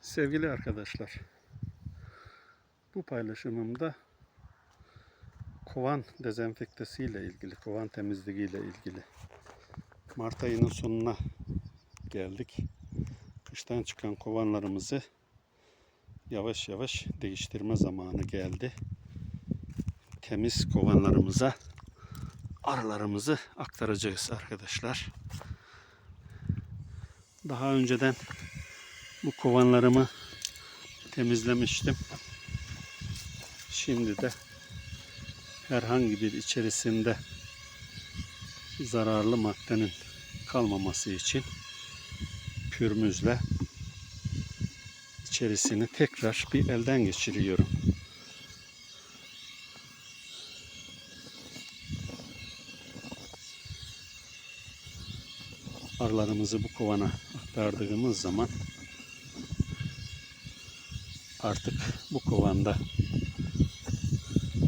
Sevgili arkadaşlar, bu paylaşımımda kovan dezenfektesi ile ilgili, kovan temizliği ile ilgili. Mart ayının sonuna geldik. Kıştan çıkan kovanlarımızı yavaş yavaş değiştirme zamanı geldi. Temiz kovanlarımıza arılarımızı aktaracağız arkadaşlar. Daha önceden bu kovanlarımı temizlemiştim. Şimdi de herhangi bir içerisinde zararlı maddenin kalmaması için pürmüzle içerisini tekrar bir elden geçiriyorum. Arılarımızı bu kovana aktardığımız zaman artık bu kovanda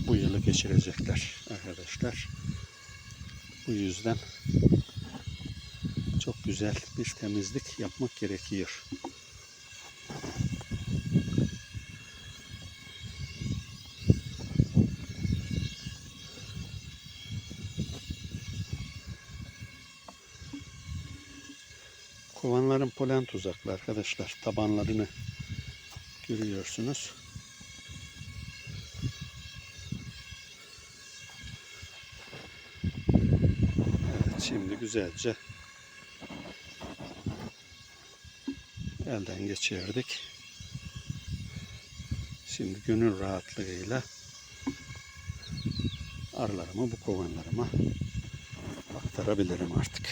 bu yılı geçirecekler arkadaşlar. Bu yüzden çok güzel bir temizlik yapmak gerekiyor. Kovanların polen tuzaklı arkadaşlar. Tabanlarını görüyorsunuz. Şimdi güzelce elden geçirdik. Şimdi gönül rahatlığıyla arılarımı bu kovanlarıma aktarabilirim artık.